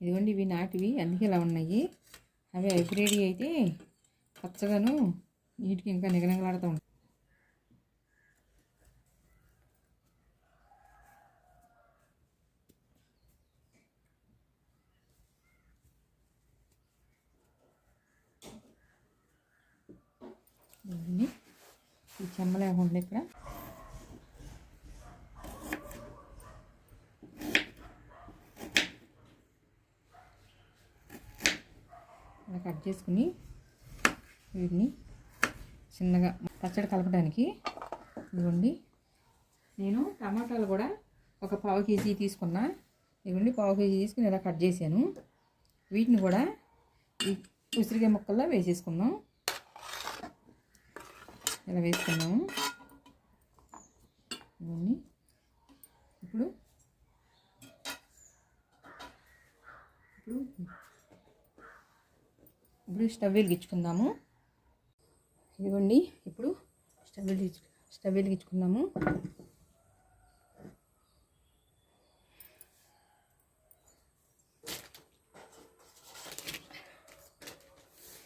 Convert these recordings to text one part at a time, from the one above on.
ఇదిగోండి ఇవి నాటివి అందుకే ఇలా ఉన్నాయి. అవి హైబ్రిడ్ అయితే పచ్చగాను నీటికి ఇంకా నిగనగలాడుతూ ఉంటాయి. ఈ చెమ్మ లేకుండా ఇక్కడ. ఇలా కట్ చేసుకుని వీటిని చిన్నగా పచ్చడి కలపడానికి ఇదిగోండి. నేను టమాటాలు కూడా ఒక పావు కేజీ తీసుకున్నా. ఇదిగోండి పావు కేజీ తీసుకుని ఇలా కట్ చేశాను. వీటిని కూడా ఈ ఉసిరికాయ ముక్కల్లో వేసేసుకుందాం. ఇలా వేసుకున్నాము ఇవన్నీ ఇప్పుడు ఇప్పుడు ఇప్పుడు స్టవ్ వెలిగించుకుందాము. ఇదిగోండి ఇప్పుడు స్టవ్ వెలిగించు స్టవ్ వెలిగించుకుందాము.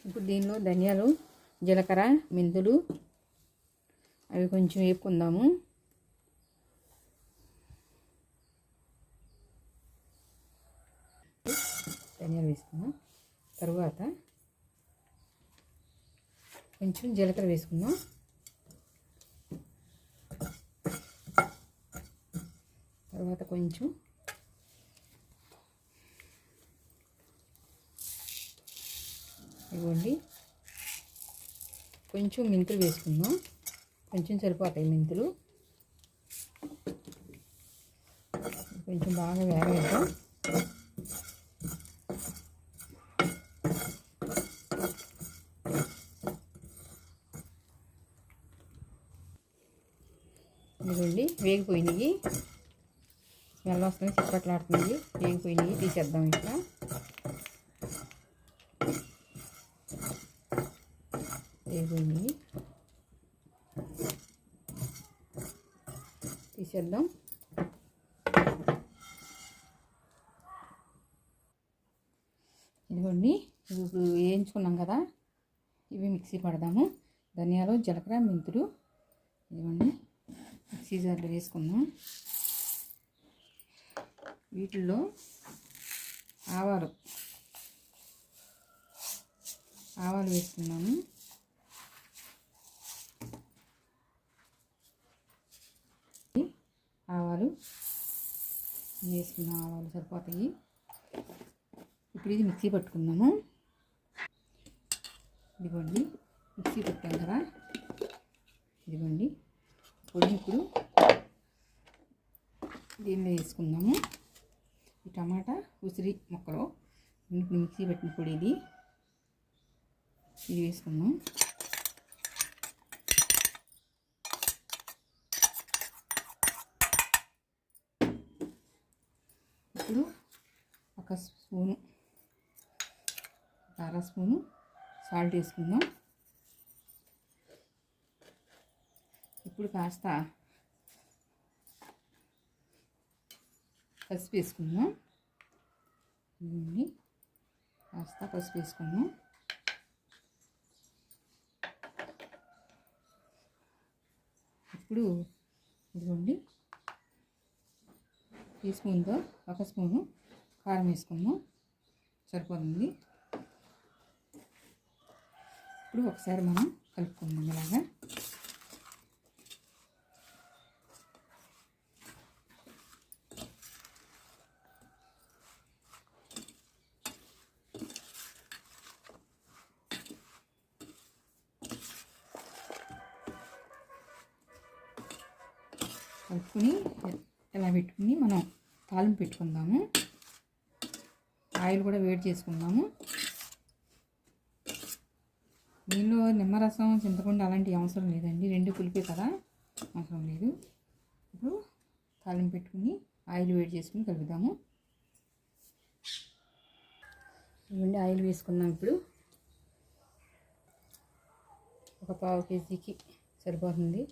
ఇప్పుడు దీనిలో ధనియాలు జీలకర్ర మెంతులు అవి కొంచెం వేపుకుందాము. ధనియాలు వేసుకుందాం. తరువాత కొంచెం జీలకర్ర వేసుకుందాం. తర్వాత కొంచెం ఇవ్వండి. కొంచెం మెంతులు వేసుకుందాం. కొంచెం సరిపోతాయి మెంతులు. కొంచెం బాగా వేగేద్దాం ఇదిగోండి వేగిపోయినాయి స్మెల్ వస్తుంది చిప్పట్లాడుతుంది వేగిపోయినాయి తీసేద్దాం ఇట్లా. వేగిపోయినాయి తీసేద్దాం. ఇదిగోండి ఇప్పుడు వేయించుకున్నాం కదా. ఇవి మిక్సీ పడదాము. ధనియాలు జీలకర్ర మెంతులు. ఇదిగోండి. సీజర్లు వేసుకుందాం. వీటిల్లో ఆవాలు. ఆవాలు వేసుకున్నాము ఆవాలు. వేసుకున్న ఆవాలు సరిపోతాయి. ఇప్పుడు ఇది మిక్సీ పట్టుకుందాము. ఇదిగోండి మిక్సీ పెట్టాం కదా. ఇదిగోండి. పొడి ఇప్పుడు దీనిలో వేసుకుందాము. ఈ టమాటా ఉసిరి ముక్కలు. ఇప్పుడు మిక్సీ పెట్టిన పొడి ఇది. ఇది వేసుకుందాం. ఇప్పుడు ఒక స్పూను అర స్పూను సాల్ట్ వేసుకుందాం. ఇప్పుడు కాస్త పసుపు వేసుకుందాం. ఇదిగోండి. కాస్త పసుపు వేసుకుందాం. ఇప్పుడు ఇదిగోండి. టీ స్పూన్తో ఒక స్పూను కారం వేసుకుందాం. సరిపోతుంది. ఇప్పుడు ఒకసారి మనం కలుపుకుందాం ఇలాగా. కలుపుకొని ఇలా పెట్టుకుని మనం తాలింపు పెట్టుకుందాము. ఆయిల్ కూడా వేడి చేసుకుందాము. దీనిలో నిమ్మరసం చింతపండు అలాంటివి అవసరం లేదండి. రెండు పులిపే కదా? అవసరం లేదు. ఇప్పుడు తాలింపు పెట్టుకుని ఆయిల్ వేడి చేసుకుని కలుపుదాము. ఇవ్వండి ఆయిల్ వేసుకుందాం ఇప్పుడు. ఒక పావు కేజీకి సరిపోతుంది.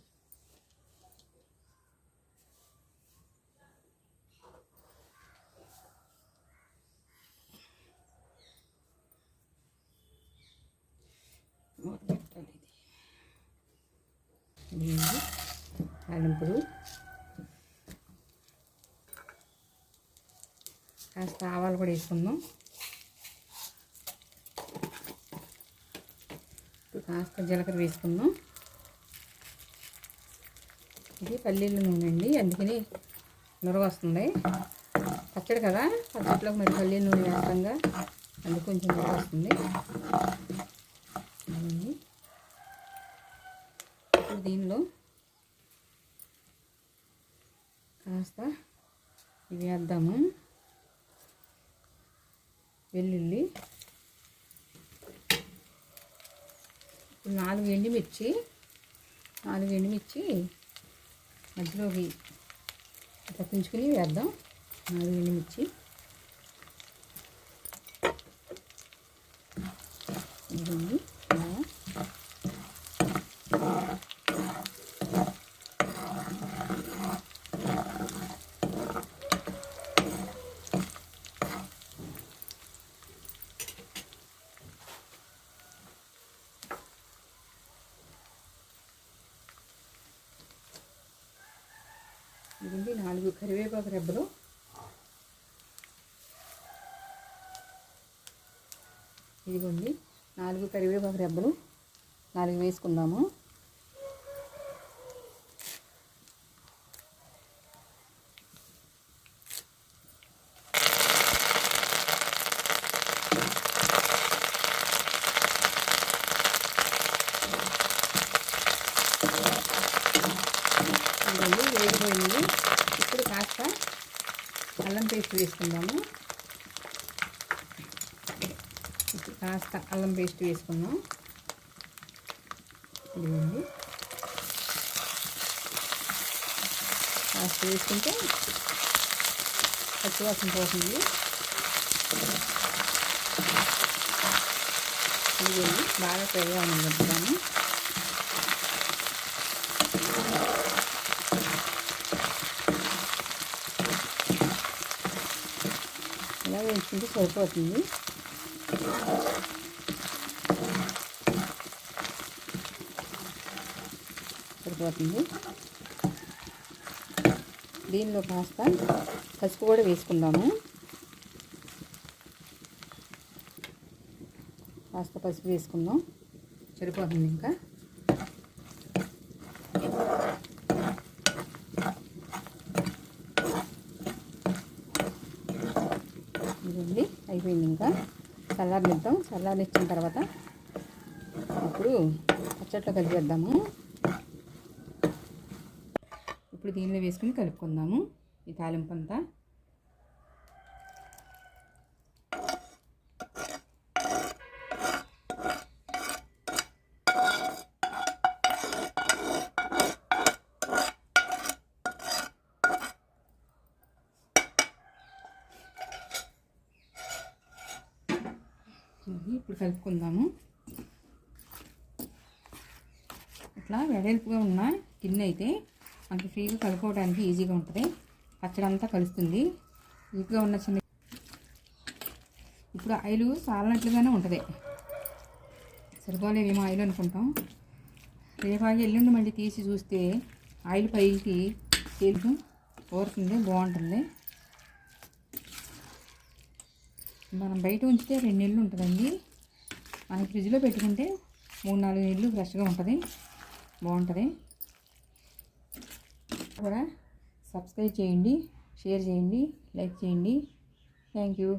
తాలింపులు కాస్త ఆవాలు కూడా వేసుకుందాం. ఇప్పుడు కాస్త జీలకర్ర వేసుకుందాం. ఇది పల్లీలు నూనె అండి అందుకని నురగ వస్తుంది. పచ్చడి కదా పచ్చడిలో మరి పల్లీల నూనె వేస్తాంగా అందుకు కొంచెం నురగ వస్తుంది. ఇప్పుడు దీనిలో కాస్త ఇవి వేద్దాము. వెల్లుల్లి ఇప్పుడు నాలుగు ఎండుమిర్చి నాలుగు ఎండుమిర్చి మధ్యలోకి తప్పించుకుని వేద్దాం. నాలుగు ఎండుమిర్చి. ఇదిగోండి ఇలా. ఇదిగోండి నాలుగు కరివేపాకు రెబ్బలు. ఇదిగోండి నాలుగు కరివేపాకు రెబ్బలు. నాలుగు వేసుకుందాము ఇదిగోండి వేగిపోయింది ఇప్పుడు కాస్త అల్లం పేస్ట్ వేసుకుందాము. ఇప్పుడు కాస్త అల్లం పేస్ట్ వేసుకుందాం. ఇదిగోండి. కాస్త వేసుకుంటే పచ్చివాసన పోతుంది. ఇదిగోండి బాగా ఫ్రైగా ఉండబెడతాము వేసుకుంటే సరిపోతుంది. సరిపోతుంది. దీనిలో కాస్త పసుపు కూడా వేసుకుందాము. కాస్త పసుపు వేసుకుందాం. సరిపోతుంది ఇంకా? ఇదండి అయిపోయింది ఇంకా. చల్లారనిద్దాం చల్లారనిచ్చిన తర్వాత ఇప్పుడు పచ్చట్లో కలిపేద్దాము ఇప్పుడు దీనిలో వేసుకుని కలుపుకుందాము. ఈ తాలింపు అంతా ఇది ఇప్పుడు కలుపుకుందాము. ఇట్లా వెడల్పుగా ఉన్న గిన్నె అయితే మనకి ఫ్రీగా కలుపుకోవడానికి ఈజీగా ఉంటుంది. పచ్చడి అంతా కలుస్తుంది. ఈజీగా ఉన్న చిన్న ఇప్పుడు ఆయిల్ సాలనట్లుగానే ఉంటుంది. సరిపోలేదేమో ఆయిల్ అనుకుంటాం. రేపాగి ఎల్లుండి మళ్ళీ తీసి చూస్తే ఆయిల్ పైకి తేలుతూ కోరుతుంది బాగుంటుంది. మనం బయట ఉంచితే రెండు నెలలు ఉంటుందండి. మనం ఫ్రిడ్జ్లో పెట్టుకుంటే మూడు నాలుగు నీళ్ళు ఫ్రెష్గా ఉంటుంది బాగుంటుంది. కూడా సబ్స్క్రైబ్ చేయండి షేర్ చేయండి లైక్ చేయండి. Thank you.